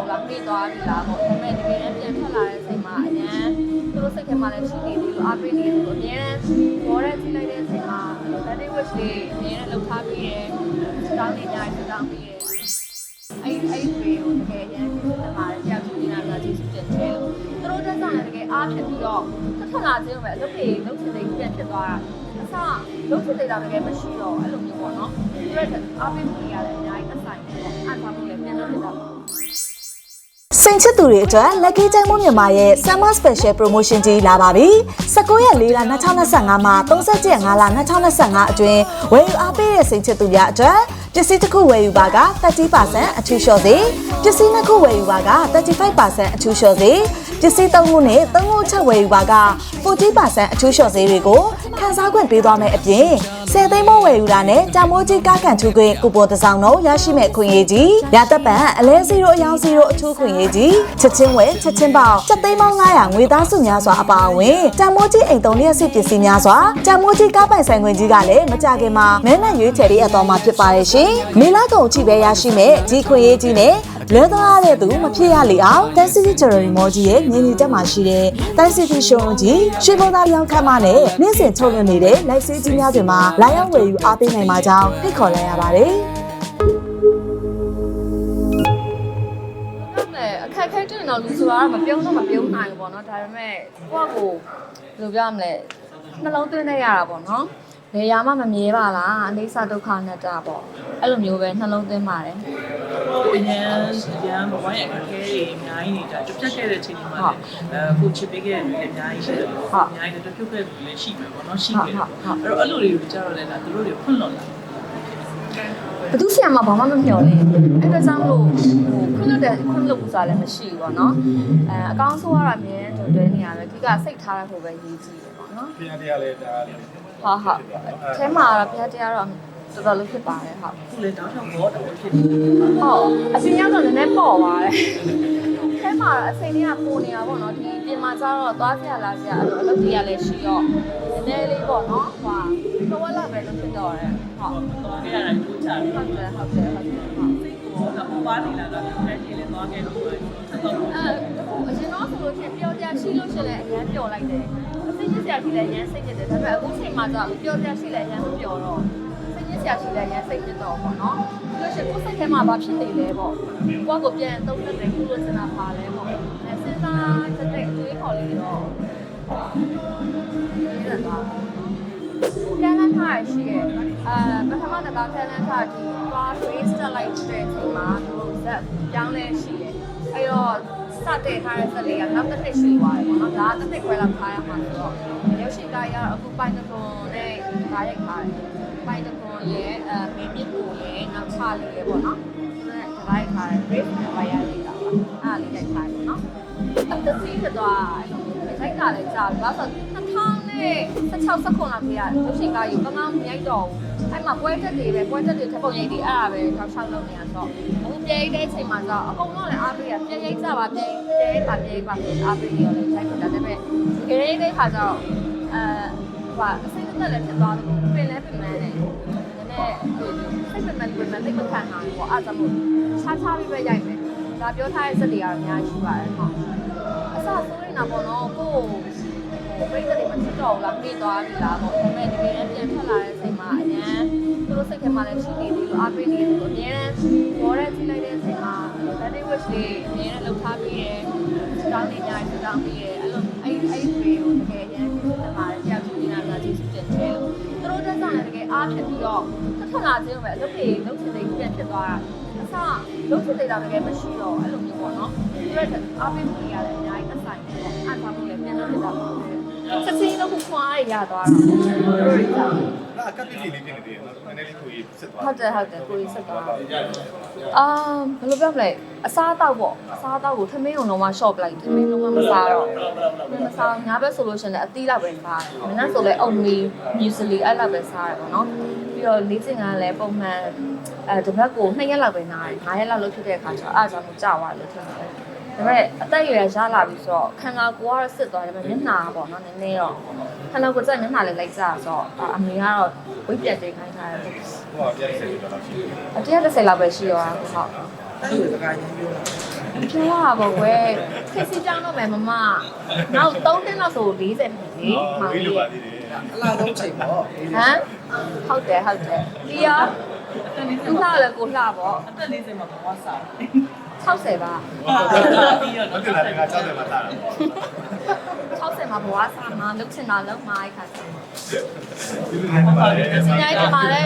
ဘူးလားမေ့သွားပြီလားပေါ့ဒါပေမဲ့တကယ်တမ်းပြန်ထွက်လာတဲ့အချိန်မှာအရန်သူတို့စိတ်ထဲမှာလည်းရှိနေသေးလို့အားပေးနေတယ်လို့အများနဲ့ဘောရဲကြည့်လိုက်တဲ့အချိန်မှာ daddy wish လေးအများနဲ့လှုပ်ထားပြီးတယ်တောင်းနေကြတယ်တောင်းပြီးတယ်အဲ့အဲ့ဒီကိုတကယ်အရန်ကျေးဇူးတင်ပါတယ်ကြောက်ကြည့်နေတာကကျေးဇူးတင်တယ်လို့သူတို့တက်ဆောင်လည်းတကယ်အားဖြစ်ပြီးတော့ထွက်လာခြင်းပဲအလုပ်တွေလုပ်ချင်တဲ့ပြန်ဖြစ်သွားတာအစလုပ်ချင်တဲ့တာတကယ်မရှိတော့အဲ့လိုမျိုးပေါ့နော်သူတို့အားပေးမှုရတယ်အများ စိန်ချစ်သူတွေအတွက် Lucky ကျန်းမိုးမြန်မာရဲ့ Summer Special Promotion ကြီးလာပါပြီ။19ရက်4လ2025မှာ30ရက်5လ2025အတွင်းဝယ်ယူအားပေးတဲ့စိန်ချစ်သူများအတွက်ပစ္စည်းတစ်ခုဝယ်ယူပါက30%အထူးလျှော့စေပစ္စည်းနှစ်ခုဝယ်ယူပါက35%အထူးလျှော့စေပစ္စည်းသုံးခုနဲ့သုံးခုချက်ဝယ်ယူပါက40%အထူးလျှော့စေတွေကိုခန်းစားခွင့်ပေးသွားမယ်အပြင် 10သိန်းမိုးဝယ်ယူတာနဲ့ကြောင်မိုးကြီးကားကန်ထူခွင့်ကူပွန်တစ်စောင်းတော့ရရှိမဲ့အခွင့်အရေးကြီးရသက်ပံအလဲ0အယောင်0အထူးခွင့်ရေးကြီးချက်ချင်းဝယ်ချက်ချင်းပေါက်ချက်သိန်းပေါင်း900ငွေသားစုများစွာအပါအဝင်ကြောင်မိုးကြီးအိမ်သုံးလျက်စစ်ပစ္စည်းများစွာကြောင်မိုးကြီးကားပိုင်ဆိုင်ခွင့်ကြီးကလည်းမကြခင်မှာမဲနဲ့ရွေးချယ်ပေးအပ်တော်မှာဖြစ်ပါရဲ့ရှင်မေလာကုံအချိပဲရရှိမဲ့ဒီခွင့်ရေးကြီးနဲ့ လွဲသွားရတဲ့သူမဖြစ်ရလေအောင်တန်စီတီဂျယ်ရီမော်ကြီးရဲ့မြင်းကြီးတက်မှာရှိတဲ့တန်စီတီရှုံကြီးရွှေဘုံသားရောင်းခန်းမနဲ့နေ့စဉ်ထုတ်လွှင့်နေတဲ့လိုက်စေးကြီးများတွေမှာလာရောက်ဝယ်ယူအားပေးနိုင်မှာကြောင်းဖိတ်ခေါ်လိုက်ရပါတယ်ဟုတ်တယ်အခက်အခဲတွေ့ရင်တော့လူဆိုတာကမပြုံးတော့မပြုံးနိုင်ဘူးပေါ့နော်ဒါပေမဲ့ကိုယ့်ကိုဘယ်လိုပြောရမလဲနှလုံးသွင်းနေရတာပေါ့နော်လေယာမှမမြဲပါလားအိဋ္ဌဒုက္ခနဲ့တာပေါ့အဲ့လိုမျိုးပဲနှလုံးသွင်းပါတယ် အရင်ရန်ဘဝရဲ့အခက်အခဲတွေအများကြီးနေတာတစ်ပြတ်ခဲ့တဲ့အချိန်မှာလည်းအဲကိုချစ်ပေးခဲ့တဲ့လူတွေအများကြီးရှိတယ်ပေါ့အများကြီးလည်းတစ်ပြတ်ခဲ့တဲ့လူလည်းရှိမယ်ပေါ့နော်ရှိခဲ့တယ်ပေါ့အဲ့တော့အဲ့လိုတွေကိုကြားတော့လည်းဒါသူတို့တွေဖွင့်လို့လာဘသူဆီမှာဘာမှမမျှော်လင့်ဘူးအဲ့ဒါကြောင့်လို့ဟိုခွင့်လွတ်တဲ့ခွင့်လွတ်ဘူးဆိုတာလည်းမရှိဘူးပေါ့နော်အဲအကောင်းဆုံးကတော့အမြဲတွဲနေရတယ်အဓိကစိတ်ထားတဲ့ဖို့ပဲရည်ကြည့်တယ်ပေါ့နော်ပြန်တရားလဲဒါလေးဟာဟာအဲထဲမှာတော့ဘုရားတရားတော့ တော်တော်လေးဖြစ်ပါတယ်ဟုတ်ခုလည်းတောင်းတောင်းဘောတော်ဖြစ်နေဟုတ်အပြင်ရောက်တော့နည်းနည်းပေါ့သွားတယ်ထဲမှာအချိန်လေးကပိုနေတာပေါ့နော်ဒီပြင်မှာကျတော့သွားကြလာကြအဲ့လိုအလုပ်တွေကလည်းရှိတော့နည်းနည်းလေးပေါ့နော်ဟိုတော့ဝက်လာပဲလို့ဖြစ်တော့တယ်ဟုတ်တော့ခဲ့ရတာကျိုးချတယ်ဟုတ်တယ်ဟုတ်တယ်ဟုတ်တယ်ဟုတ်ဟောတော့ဘာနေလာတော့ဒီနေ့ကြီးလည်းသွားခဲ့တော့ဆက်တော့အဲအရင်တော့ဆိုလို့ရှိရင်ပျော်ကြရှိလို့ရှိရင်အရင်ပျော်လိုက်တယ်အစိတ်ကြီးစရာရှိလဲအရင်စိတ်ညစ်တယ်ဒါပေမဲ့အခုချိန်မှာကျတော့ပျော်ကြရှိလဲအရင်မပျော်တော့ စိတ်ညစ်စရာရှိလဲအရင်စိတ်ညစ်တော့ပေါ့နော်ပြီးလို့ရှိရင်ကိုယ်စိတ်ထဲမှာဘာဖြစ်နေလဲပေါ့ကိုယ့်ကိုပြန်သုံးသပ်တယ်ကိုယ်လိုချင်တာပါလဲပေါ့အဲစဉ်းစားတဲ့တဲ့အတွေးခေါ်လေးတော့ဒီကတော့ကဲလန်းထားရရှိရဲ့အဲပထမတစ်ခါကဲလန်းထားဒီသွား race တက်လိုက်တဲ့အချိန်မှာသူတို့ဇက်ပြောင်းလဲရှိရဲ့အဲ့တော့စတဲ့ထားတဲ့ဇက်လေးကနောက်တစ်နှစ်ရှိသွားတယ်ပေါ့နော်ဒါကတစ်နှစ်ခွဲလောက်ထားရမှာဆိုတော့ရုပ်ရှင်ကားရအခုပိုင်တကွန်နဲ့ဓာတ်ရိုက်ထားတယ် ပိုင်တကွန်ရဲ့အဲမင်းမြစ်ကိုရဲ့နောက်ချလေးရဲ့ပေါ့နော်ဒါဓာတ်ရိုက်ထားတယ် race နဲ့ပါရလေးတာပါအဲ့ဒါလေးရိုက်ထားတယ်ပေါ့နော်အသက်ကြီးဖြစ်သွားရိုက်တာလည်းကြာပြီဘာလို့ဆို2016 19လောက်ခေတ်ကရုပ်ရှင်ကားကြီးကောင်းကောင်းမရိုက်တော့ဘူးအဲ့မှာပွဲတက်တွေပဲပွဲတက်တွေထပ်ပုံရိပ်တွေအဲ့ဒါပဲထောက်ချောက်လုပ်နေရဆိုအခုပြဲရိပ်တဲ့အချိန်မှာကျအကုန်လုံးလည်းအားပေးရပြဲရိပ်ကြပါပြဲပြဲရိပ်ပါပြဲရိပ်ပါအားပေးရလည်းရိုက်တာဒါပေမဲ့ဒီရိပ်တဲ့ခါကျတော့အဲ ဟိုအစိမ့်သက်လည်းဖြစ်သွားတယ်ပင်လဲပင်မန်းနဲ့နည်းနည်းစိတ်ပင်မန်းပင်မန်းသိမခံနိုင်ဘူးပေါ့အဲ့ဒါမို့ခြားခြားပြီးပဲရိုက်မယ်ဒါပြောထားတဲ့စက်တွေကတော့အများကြီးရှိပါတယ်ဟုတ်အစဆိုးနေတာပေါ့နော်ကိုပြိတ္တတွေမချစ်တော့ဘူးလားမေ့သွားပြီလားပေါ့ဒါပေမဲ့တကယ်တမ်းပြန်ထွက်လာတဲ့အချိန်မှာအရန်သူတို့စိတ်ထဲမှာလည်းရှိနေသေးလို့အားပေးနေတယ်လို့အများနဲ့ဘောရဲကြည့်လိုက်တဲ့အချိန်မှာ daddy wish လေးအများနဲ့လှုပ်ထားပြီးတယ်တောင်းနေကြတယ်တောင်းပြီးတယ်အဲ့လိုအဲ့အဲ့ ဆောင်လည်းတကယ်အားဖြစ်ပြီးတော့ထွက်လာခြင်းပဲအလုပ်တွေလုပ်ချင်တဲ့ပြန်ဖြစ်သွားတာအစလုပ်ချင်တဲ့တာတကယ်မရှိတော့အဲ့လိုမျိုးပေါ့နော်သူတို့အားပေးမှုတွေရတယ်အများကြီးသက်ဆိုင်တယ်ပေါ့အားထားမှုလည်းပြန်လုပ်ဖြစ်တာပါ ချက်ချင်းတော့ခွာရရသွားတာတို့ရတာဒါကပ်ပစ်လေးဖြစ်နေတယ်နော်နည်းနည်းလေးကိုကြီးစစ်သွားဟုတ်တယ်ဟုတ်တယ်ကိုကြီးစက်သွားအာဘယ်လိုပြောမလဲအစားအသောက်ပေါ့အစားအသောက်ကိုထမင်းုံလုံးဝ shop လိုက်ထမင်းလုံးဝမစားတော့မစားငါပဲဆိုလို့ရှိရင်လည်းအသီးလောက်ပဲစားတယ်မနက်ဆိုလည်းအုံမီ muesli အဲ့လောက်ပဲစားရပေါ့နော်ပြီးတော့လေ့ကျင့်ကလည်းပုံမှန်အဲတစ်ပတ်ကို2ရက်လောက်ပဲနားတယ်9ရက်လောက်လုပ်ဖြစ်တဲ့အခါကျတော့အားကြောင့်ကြာသွားလို့ထင်တယ် ဒါပေမဲ့အသက်အရွယ်ရလာပြီဆိုတော့ခန္ဓာကိုယ်ကတော့စစ်သွားတယ်ဒါပေမဲ့မျက်နှာပေါ့နော်နည်းနည်းတော့ခန္ဓာကိုယ်ကျမျက်နှာလေးလိုက်ကြဆိုတော့အမေကတော့ဝိတ်ပြတ်သေးခိုင်းထားတယ်ဟိုကပြန်ဆက်ပြီးတော့ရှိတယ်အတရား30လောက်ပဲရှိရောဟုတ်အဲ့ဒီစကားရင်းပြောတာပြောရပါကွယ်ခေစီကြောင်းတော့မယ်မမနောက်3နှစ်လောက်ဆို40ပြီလေမောင်ဝေးကြီးလိုပါသေးတယ်အလားဆုံးချိန်ပေါ့ဟမ်ဟုတ်တယ်ဟုတ်တယ်ဒီရောသူလှလည်းကိုလှပေါ့အသက်40မှာဘဝစား 60ပါပြီးတော့မတင်လာတဲ့က60မှာတာတာ60မှာဘဝစားမှာလုတ်ချင်တာလုံးမှာအဲ့ခါကျဒီလိုနေပါလေစင်ရိုက်ပါလေ